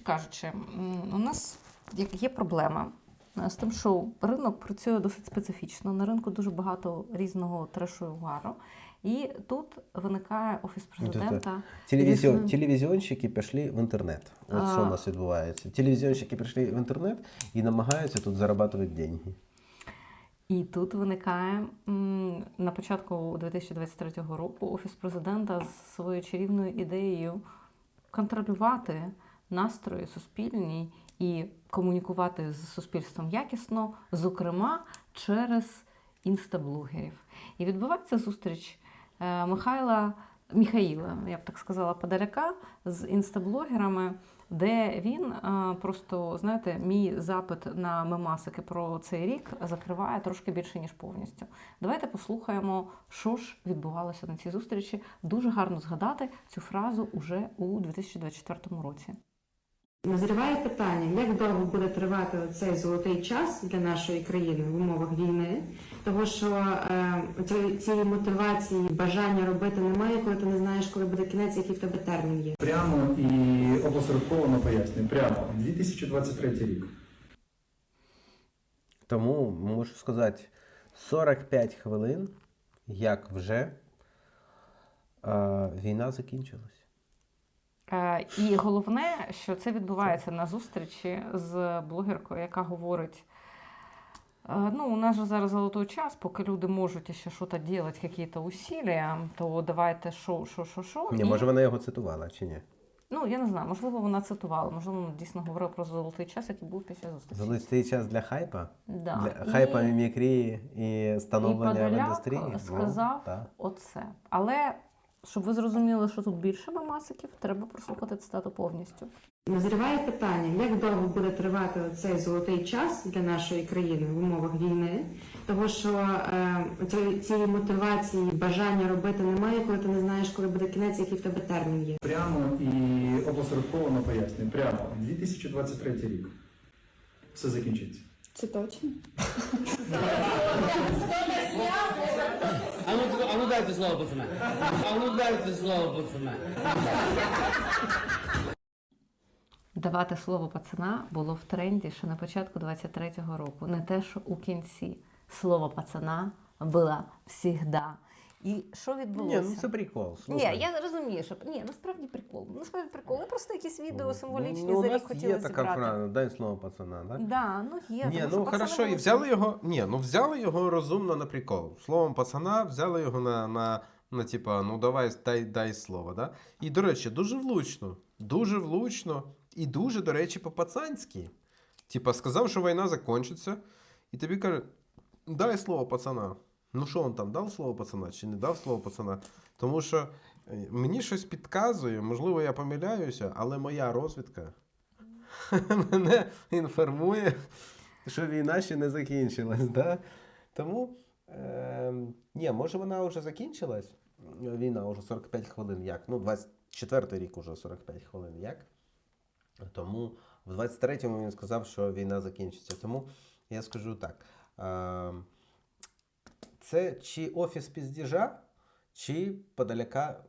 коротше кажучи, у нас є- проблема е, з тим, що ринок працює досить специфічно. На ринку дуже багато різного трешу і угару. І тут виникає офіс президента. Телевізіон, Різно- телевізіонщики пішли в інтернет. От що у нас відбувається. Телевізіонщики прийшли в інтернет і намагаються тут заробляти деньги. І тут виникає на початку 2023 року офіс президента з своєю чарівною ідеєю контролювати настрої суспільні і комунікувати з суспільством якісно, зокрема через інстаблогерів. І відбувається зустріч е, Михайла Міхаїла, я б так сказала, Подоляка з інстаблогерами, де він е, просто, знаєте, мій запит на мемасики про цей рік закриває трошки більше, ніж повністю. Давайте послухаємо, що ж відбувалося на цій зустрічі. Дуже гарно згадати цю фразу уже у 2024 році. Назріває питання, як довго буде тривати цей золотий час для нашої країни в умовах війни, того що е, цієї- цієї мотивації, бажання робити немає, коли ти не знаєш, коли буде кінець, який в тебе термін є. Прямо і опосередковано пояснюю. Прямо 2023 рік. Тому можу сказати 45 хвилин, як вже е, війна закінчилась. Е, І головне, що це відбувається на зустрічі з блогеркою, яка говорить. е, Ну, у нас же зараз золотой час, поки люди можуть ще щось робити, якісь усилия, то давайте що, що, що, що. Ні, І- може вона його цитувала чи ні? Ну, я не знаю, можливо, вона цитувала, можливо, вона дійсно говорила про золотий час, який був після зустрічі. Золотий час для хайпа, Да. для І- хайпа мімікрії і становлення в індустрії. Сказав так. Оце. Але щоб ви зрозуміли, що тут більше мемасиків, треба прослухати цитату повністю. Назріває питання, як довго буде тривати цей золотий час для нашої країни в умовах війни, того що е, цієї- цієї мотивації, бажання робити немає, коли ти не знаєш, коли буде кінець, який в тебе термін є. Прямо і опосередковано пояснюю. Прямо 2023 рік. Все закінчиться. Це точно. А ну, а ну дайте слово, пацана. А ну дайте слово, пацана. Давати слово пацана було в тренді ще на початку 23-го року. Не те, що у кінці. Слово пацана було всігда. І що відбулося? Ні, ну це прикол. Ні, я розумію, що ні, насправді прикол. Насправді прикол. Ну, просто якісь відео символічні ну, за рік хотіли є така фраза, дай слово пацана, да? Да, ну є. Ні, тому ну хорошо, і взяли його. Ні, ну взяли його розумно на прикол. Словом пацана, взяли його на, на, на типа, ну давай, дай, дай слово. Да? І, до речі, дуже влучно. Дуже влучно і дуже, до речі, по-пацанськи. Типа, сказав, що війна закінчиться, і тобі каже, дай слово пацана. Ну що він там дав слово пацана чи не дав слово пацана? Тому що е, мені щось підказує, можливо, я помиляюся, але моя розвідка мене інформує, що війна ще не закінчилась. Да? Тому, е, ні, може вона вже закінчилась? Війна вже 45 хвилин як? Ну, 24 рік уже 45 хвилин як? Тому в 23-му він сказав, що війна закінчиться. Тому я скажу так. Е, це чи офіс піздіжа, чи подаляка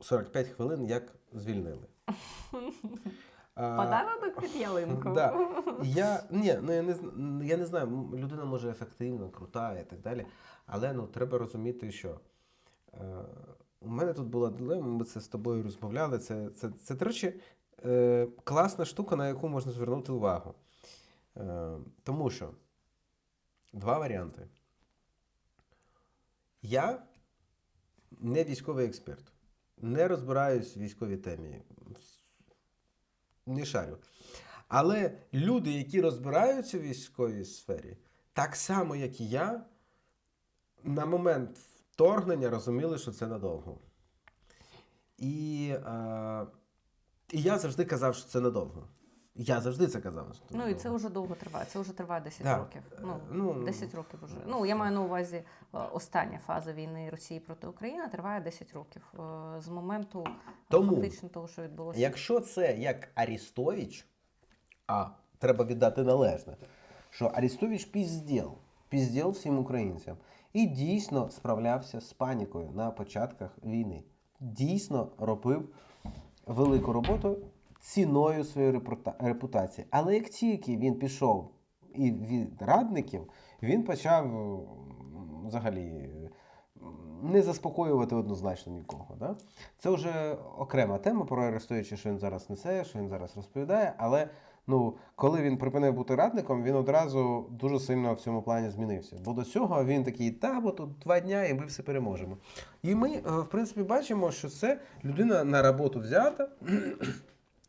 45 хвилин як звільнили. Подарунок під ялинку. Да. Я, ні, ну, я, не, я не знаю, людина може ефективна, крута і так далі. Але ну, треба розуміти, що е, у мене тут була дилема, ми це з тобою розмовляли. Це, це, це до речі, е, класна штука, на яку можна звернути увагу. Е, тому що два варіанти. Я не військовий експерт, не розбираюсь в військовій темі. Не шарю. Але люди, які розбираються в військовій сфері, так само, як і я, на момент вторгнення розуміли, що це надовго. І, е, і я завжди казав, що це надовго. Я завжди це казав. Ну і це вже довго триває. Це вже триває 10 Да. років. Ну, Ну, 10 років вже. Ну я маю на увазі е, остання фаза війни Росії проти України триває 10 років е, з моменту е, Тому, фактично того, що відбулося. Якщо це як Арістович, а треба віддати належне, що Арістович пізділ, пізділ всім українцям і дійсно справлявся з панікою на початках війни. Дійсно робив велику роботу ціною своєї репутації. Але як тільки він пішов і від радників, він почав взагалі не заспокоювати однозначно нікого. Да? Це вже окрема тема про Арестовича, що він зараз несе, що він зараз розповідає. Але ну, коли він припинив бути радником, він одразу дуже сильно в цьому плані змінився. Бо до цього він такий, та, бо тут два дня і ми все переможемо. І ми, е, в принципі, бачимо, що це людина на роботу взята,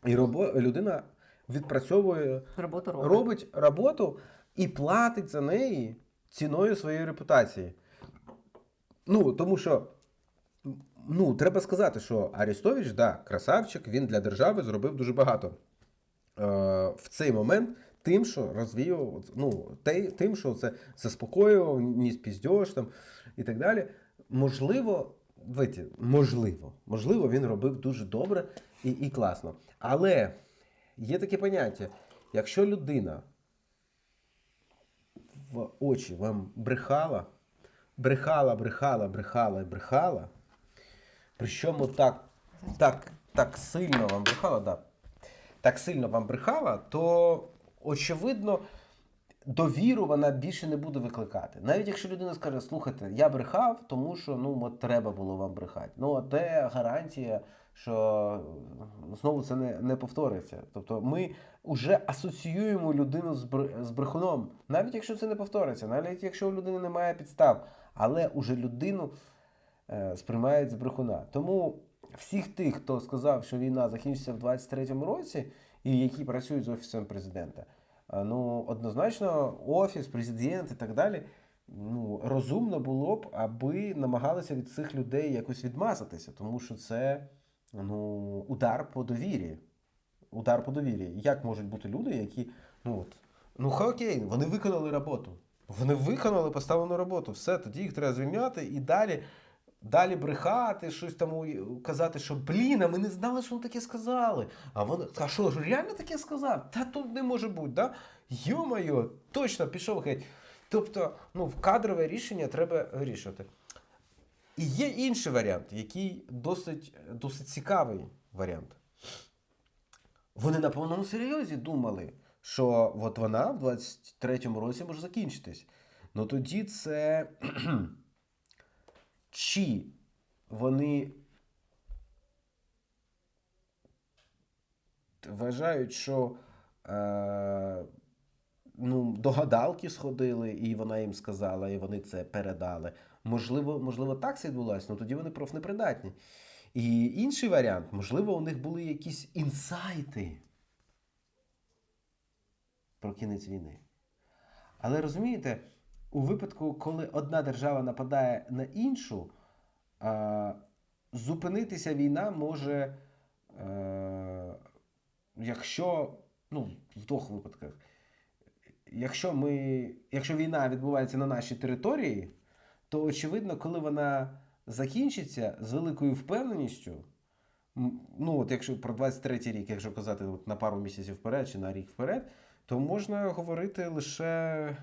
і робо- людина відпрацьовує Роботу робить. робить роботу і платить за неї ціною своєї репутації. Ну, тому що, ну, треба сказати, що Арестович, да, красавчик, він для держави зробив дуже багато е, в цей момент. Тим, що розвіював, ну, те- тим, що це заспокоював, ніс піздьош там і так далі. Можливо, дивіться, можливо, можливо, він робив дуже добре і, і класно. Але є таке поняття: якщо людина в очі вам брехала, брехала, брехала, брехала і брехала, причому так, так, так сильно вам брехала, да, так сильно вам брехала, то очевидно. Довіру вона більше не буде викликати. Навіть якщо людина скаже, слухайте, я брехав, тому що ну от треба було вам брехати. Ну а де гарантія, що знову це не, не повториться. Тобто ми вже асоціюємо людину з, з брехуном, навіть якщо це не повториться, навіть якщо у людини немає підстав, але уже людину е, сприймають з брехуна. Тому всіх тих, хто сказав, що війна закінчиться в 23-му році, і які працюють з офісом президента, е, ну однозначно офіс, президент і так далі. Ну, розумно було б, аби намагалися від цих людей якось відмазатися, тому що це ну, удар по довірі. Удар по довірі. Як можуть бути люди, які. Ну, от, ну ха, окей, вони виконали роботу. Вони виконали поставлену роботу. Все, тоді їх треба звільняти і далі. Далі брехати, щось там казати, що блін, а ми не знали, що вони таке сказали. А вони, а що реально таке сказав? Та тут не може бути, да? Йо-моє, точно пішов геть. Тобто, ну, в кадрове рішення треба вирішувати. І є інший варіант, який досить, досить цікавий варіант. Вони на повному серйозі думали, що от вона в 23-му році може закінчитись. Ну тоді це чи вони вважають, що е, ну, до гадалки сходили, і вона їм сказала, і вони це передали. Можливо, можливо, так це відбулося, ну тоді вони профнепридатні. І інший варіант, можливо, у них були якісь інсайти про кінець війни. Але розумієте, у випадку, коли одна держава нападає на іншу, зупинитися війна може, е, якщо, ну, в двох випадках. Якщо, ми, якщо війна відбувається на нашій території, то очевидно, коли вона закінчиться з великою впевненістю, ну от якщо про 23-й рік, якщо казати от на пару місяців вперед чи на рік вперед, то можна говорити лише.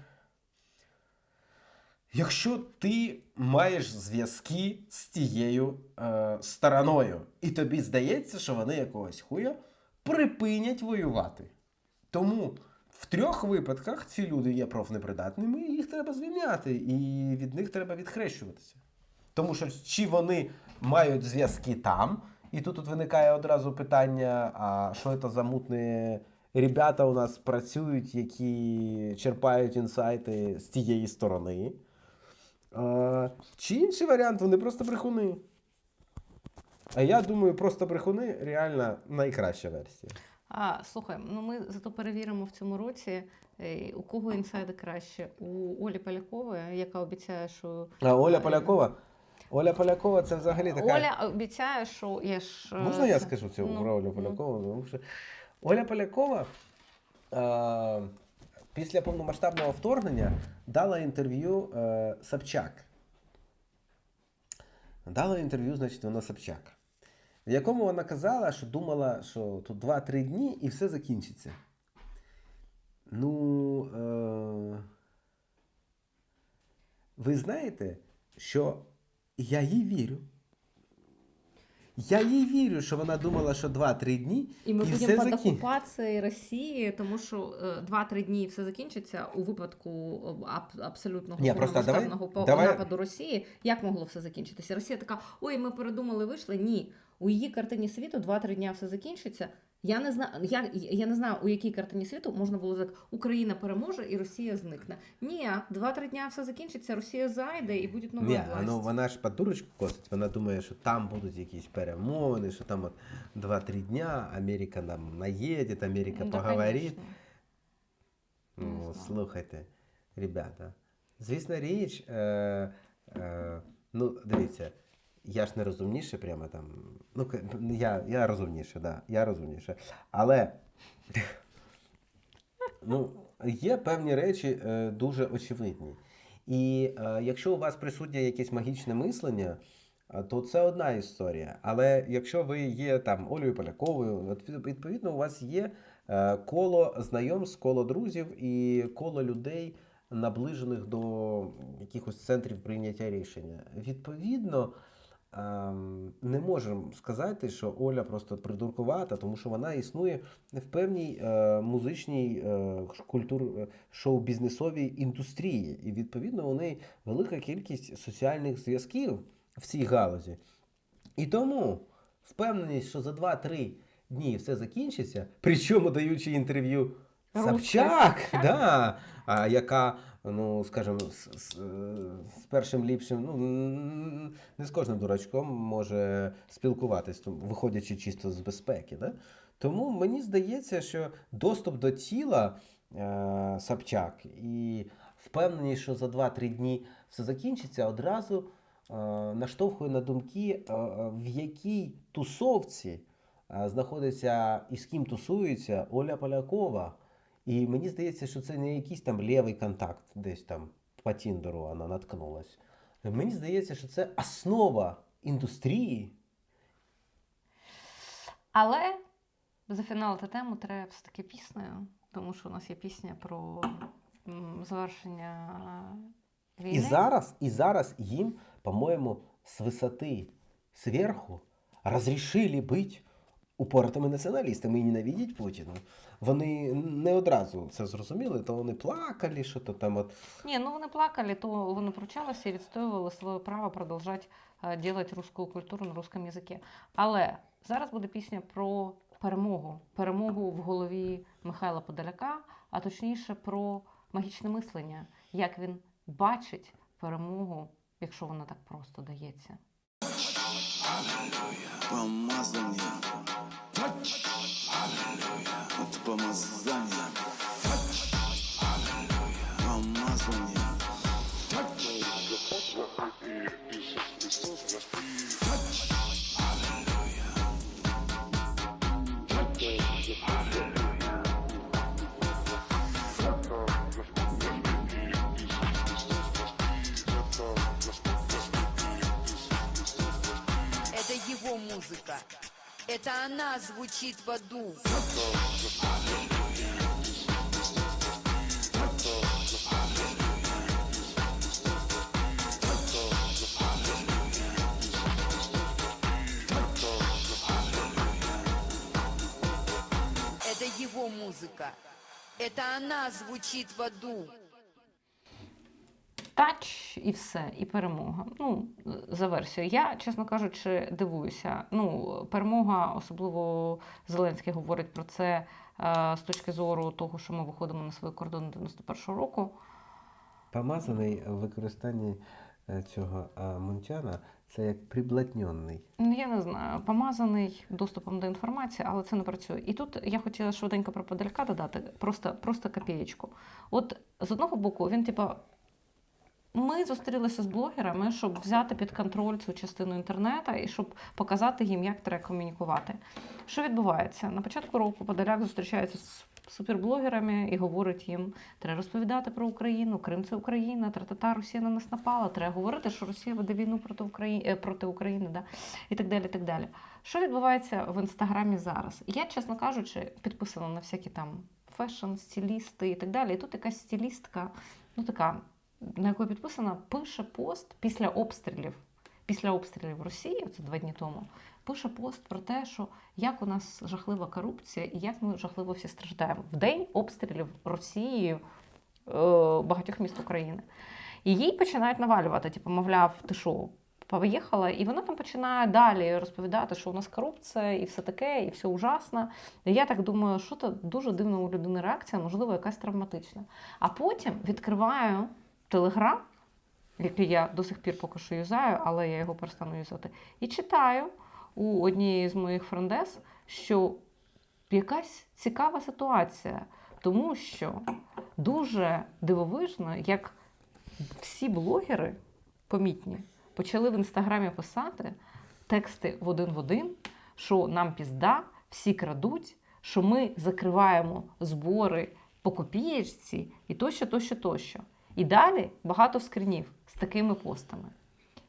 Якщо ти маєш зв'язки з тією е, стороною, і тобі здається, що вони якогось хуя припинять воювати. Тому в трьох випадках ці люди є профнепридатними, і їх треба звільняти, і від них треба відхрещуватися. Тому що чи вони мають зв'язки там, і тут, тут виникає одразу питання: а що це за мутні ребята у нас працюють, які черпають інсайти з тієї сторони. А, чи інший варіант, вони просто брехуни. А я думаю, просто брехуни реально найкраща версія. А, слухай, ну ми зато перевіримо в цьому році, е, у кого інсайди краще. У Олі Полякової, яка обіцяє, що А Оля Полякова. Оля Полякова це взагалі така. Оля обіцяє, що я ж. е, Можна я скажу цю ну, про Олю ну. Полякову? Тому що Оля Полякова е, після повномасштабного вторгнення дала інтерв'ю е, Собчак. Дала інтерв'ю, значить, вона Собчак. В якому вона казала, що думала, що тут 2-3 дні і все закінчиться. Ну, е, ви знаєте, що я їй вірю. Я їй вірю, що вона думала, що 2-3 дні І ми І будемо все під окупацією Росії, тому що е, 2-3 дні все закінчиться у випадку е, аб- абсолютного Ні, просто давай- давай- нападу Росії. Як могло все закінчитися? Росія така: ой, ми передумали, вийшли. Ні, у її картині світу 2-3 дня все закінчиться. Я не знаю, я, я не знаю, у якій картині світу можна було так: Україна переможе і Росія зникне. Ні, 2-3 дня все закінчиться, Росія зайде і буде нова Ні, власть. ну вона ж під дурочку косить. Вона думає, що там будуть якісь перемовини, що там от 2-3 дня Америка нам наїде, Америка Ну, да, поговорить. Ну, слухайте, ребята. Звісна річ, е, е, ну, дивіться, я ж не розумніше прямо там. Ну, я, я розумніше, да, я розумніше. Але ну, є певні речі е, дуже очевидні. І е, якщо у вас присутнє якесь магічне мислення, то це одна історія. Але якщо ви є там Олею Поляковою, відповідно, у вас є е, коло знайомств, коло друзів і коло людей, наближених до якихось центрів прийняття рішення. Відповідно, не можемо сказати, що Оля просто придуркувата, тому що вона існує в певній е, музичній е, культур е, шоу-бізнесовій індустрії. І відповідно у неї велика кількість соціальних зв'язків в цій галузі. І тому впевненість, що за 2-3 дні все закінчиться, причому даючи інтерв'ю Собчак, да, а, яка, ну, скажімо, з, з, з першим ліпшим, ну, не з кожним дурачком може спілкуватись, виходячи чисто з безпеки. Да? Тому мені здається, що доступ до тіла е, Собчак і впевненість, що за 2-3 дні все закінчиться, одразу е, наштовхує на думки, е, е, в якій тусовці е, знаходиться і з ким тусується Оля Полякова. І мені здається, що це не якийсь там лівий контакт, десь там по Тіндеру вона наткнулась. Мені здається, що це основа індустрії. Але зафіналити тему треба все-таки піснею, тому що у нас є пісня про завершення війни. І зараз, і зараз їм, по-моєму, з висоти зверху розрішили бути упоротими націоналістами і ненавидіть Путіна. Вони не одразу це зрозуміли, то вони плакали, що то там от Ні, ну вони плакали, то вони пручалися і відстоювали своє право продовжати е, делать русскую культуру на русском язикі. Але зараз буде пісня про перемогу. Перемогу в голові Михайла Подоляка, а точніше про магічне мислення, як він бачить перемогу, якщо вона так просто дається. Touch. Hallelujah. Atıpamazdan ya. Touch. Hallelujah. Kalmaz mı ya? Touch. Touch. Hallelujah. Touch. Это она звучит в аду. Это его музыка. Это она звучит в аду. Тач і все, і перемога. Ну, за версією. Я, чесно кажучи, дивуюся. Ну, перемога, особливо Зеленський говорить про це е, з точки зору того, що ми виходимо на свої кордони 91-го року. помазаний в використанні е, цього е, Мунтяна, це як приблотньонний. Ну, я не знаю, помазаний доступом до інформації, але це не працює. І тут я хотіла швиденько про Подоляка додати, просто, просто копієчку. От з одного боку, він, типа, ми зустрілися з блогерами, щоб взяти під контроль цю частину інтернету і щоб показати їм, як треба комунікувати. Що відбувається? На початку року Подоляк зустрічається з суперблогерами і говорить їм: треба розповідати про Україну, Крим це Україна, тра-та-та, Росія на нас напала. Треба говорити, що Росія веде війну проти України, проти України да? і так далі. так далі. Що відбувається в інстаграмі зараз? Я, чесно кажучи, підписана на всякі там фешн, стилісти і так далі. І тут якась стилістка, ну така, на яку я підписана, пише пост після обстрілів. після обстрілів Росії, це два дні тому, пише пост про те, що як у нас жахлива корупція і як ми жахливо всі страждаємо в день обстрілів Росією е, багатьох міст України. І їй починають навалювати, типу, мовляв, ти що, поїхала? І вона там починає далі розповідати, що у нас корупція і все таке, і все ужасно. І я так думаю, що то дуже дивна у людини реакція, можливо, якась травматична. А потім відкриваю телеграм, який я до сих пір поки що юзаю, але я його перестану юзати, і читаю у однієї з моїх френдес, що якась цікава ситуація, тому що дуже дивовижно, як всі блогери помітні почали в інстаграмі писати тексти в один в один, що нам пізда, всі крадуть, що ми закриваємо збори по копієчці і тощо, тощо, тощо. І далі багато скрінів з такими постами.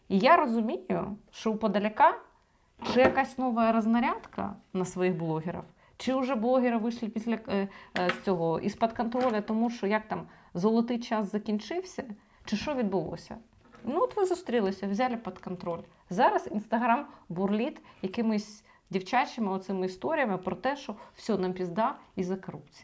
І я розумію, що у подаляка чи якась нова рознарядка на своїх блогерів, чи вже блогери вийшли після е, е, цього із-під контролю, тому що як там золотий час закінчився, чи що відбулося? Ну, от ви зустрілися, взяли під контроль. Зараз інстаграм бурліт якимись дівчачими оцими історіями про те, що все нам пізда із-за корупції.